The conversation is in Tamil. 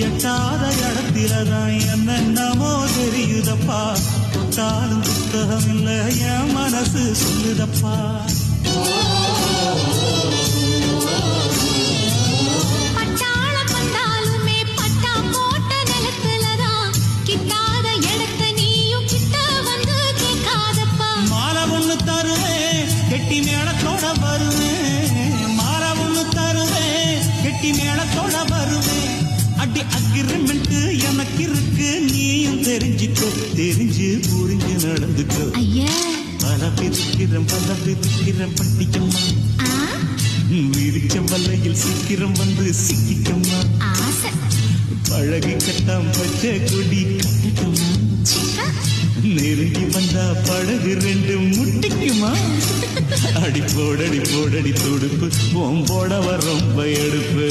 எட்டாத இடத்திலதான் என்னென்னமோ தெரியுதப்பா. தொட்டாலும் புத்தகம் இல்ல என் மனசு சொல்லுதப்பா. கிட்ட மேளத்தோட வருவேன். மாலை ஒண்ணு தருவேன் கெட்டி மேளத்தோட வருவேன். அடி அக்ரிமெண்ட் எனக்கு இருக்கு. நீயும் தெரிஞ்சுக்கோ தெரிஞ்சு புரிஞ்சு நடந்துக்கோ. பல பிரிக்கிறேன் பல பிரிக்கிறேன் பட்டிக்கம்மா. விரிச்ச வல்லையில் சீக்கிரம் வந்து சிக்கிக்கம்மா. பழகி கட்டாம் பச்சை கொடி கட்டட்டுமா நெருங்கி வந்தா படகு ரெண்டு முட்டிக்குமா. அடி போடடி போடடி துடுப்பு ஓம்போட ரொம்ப எடுப்பு.